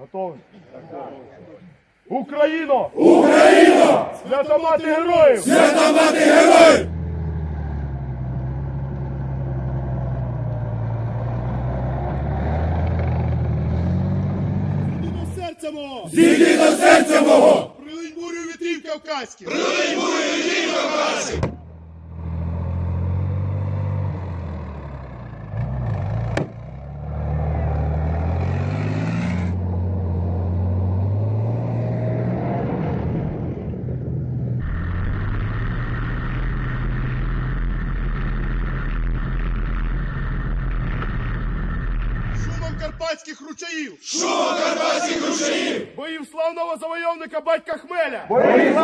Готовий? Україно! Україно! Свята мати героїв! Свята мати героїв! Іди до серця мого! Зійди до серця мого! Прилинь бурю вітрів кавказьких! Прилинь бурю вітрів кавказьких! Карпатських ручаїв! Шум карпатських ручаїв! Боїв славного завойовника батька Хмеля! Тріумфом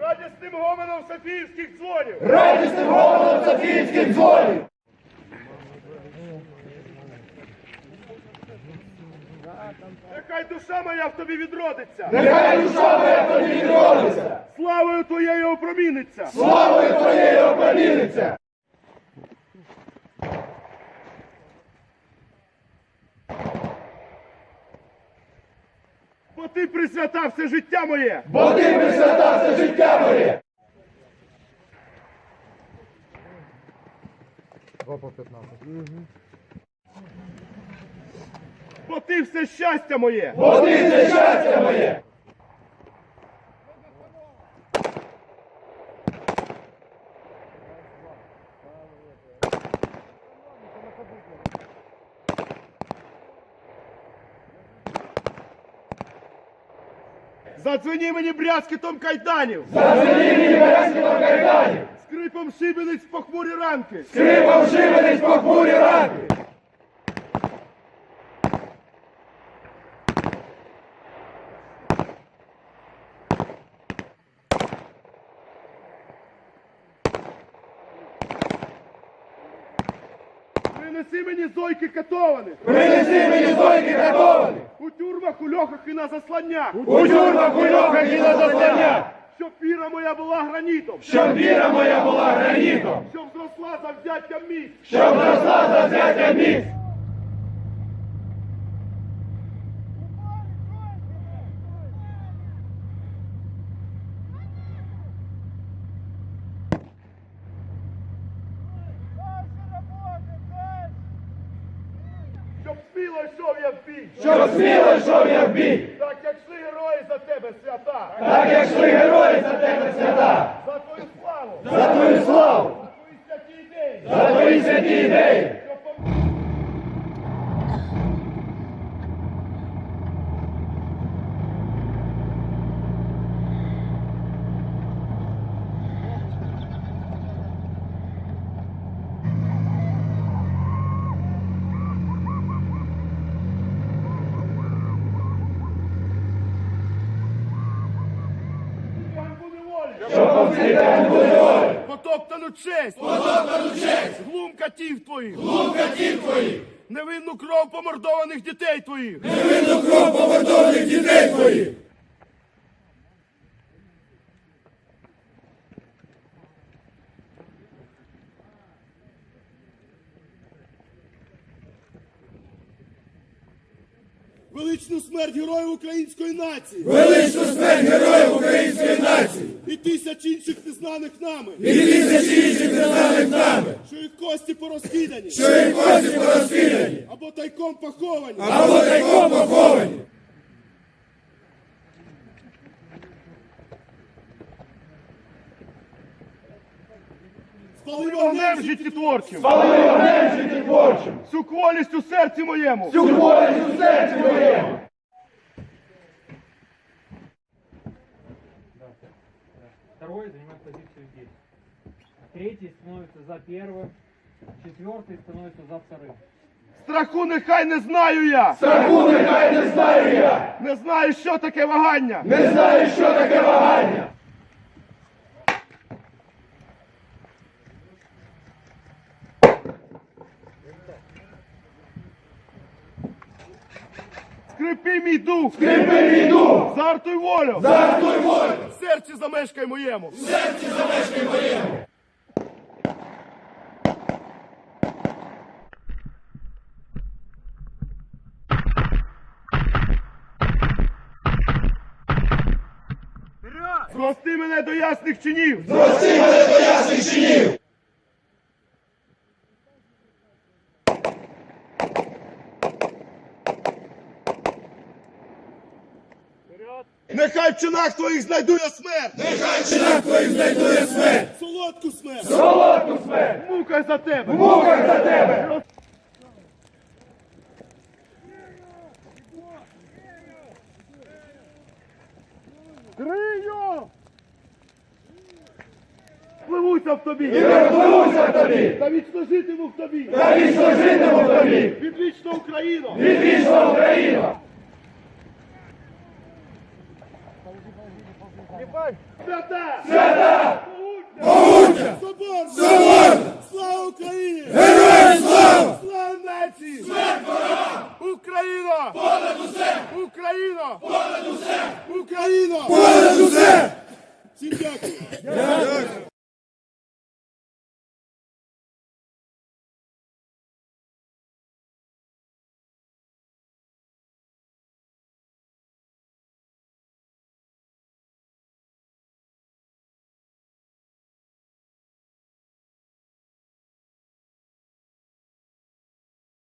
Радісним гомоном Софіївських дзвонів! Радісним голосом Софійських дзвонів! Нехай душа моя в тобі відродиться! Нехай душа моя в тобі відродиться! Славою твоєю опроміниться! Славою твоєю опроміниться! Бо ти присвятав все життя моє! Бо ти присвятав все життя моє! Бо ти все щастя моє! Бо ти все щастя моє! Задзвені мені брязкітом кайданів! Задзвені мені брязкітом кайданів! Скрипом шибениць похмурі ранки! Скрипом шибениць похмурі ранки! Принеси мені зойки катованих! Принеси мені зойки катованих! У тюрмах, у льохах і на засланнях! У тюрмах, у льохах і на засланнях! Щоб віра моя була гранітом! Щоб віра моя була гранітом! Щоб зросла за взяття місць! Щоб зросла за взяття місць! Щоб сміло йшов я в бій! Щоб сміло йшов я в бій! Так як шли герої за тебе, свята! Так як шли герої за тебе свята! За твою славу! За твою славу! За твої святі ідеї! За твої святі ідеї! Потоптану честь! Потоптану честь! Глум катів твоїх! Глум катів твоїх! Невинну кров помордованих дітей твоїх! Невинну кров помордованих дітей твоїх! Величну смерть героїв української нації! Величну смерть героїв української нації! І тисяч інших незнаних нами! І тисячі інших незнаних нами! Що їх кості порозкидані! Що їх кості порозкидані! Або тайком поховані! Або тайком поховані! Спали вогнем життєтворчим! Пали вогнем життєтворчим! Всю кволість у серці моєму! Цю болість у серці моєму! Второй занимает позицию здесь. Третий становится за первым. Четвертый становится за вторым. Страху нехай не знаю я. Страху нехай не знаю я. Не знаю, що таке вагання. Не знаю, що таке вагання. Скрипи мій дух. Скріпи мій дух. Зартуй волю. Зартуй волю. В серці замешкай моєму. Зрости мене до ясних чинів. Прости мене до ясних чинів. Нехай в чинах твоїх знайду я смерть. Нехай чинах твоїх знайдує смерть. Солодку смерть. Солодку смерть. Мука за тебе. В муках за тебе. Крию! Пливуся в тобі! І розпливуся в тобі. Та вічно житиму в тобі! Та вічно житиму в тобі. Відвічна Україна! Відвічна Україна. Свята! Свята. Соборна! Соборна. Слава Україні! Героям слава. Слава нації! Смерть ворогам! Україна! Понад усе! Україна! Понад усе! Україна! Понад усе. Всім дякую!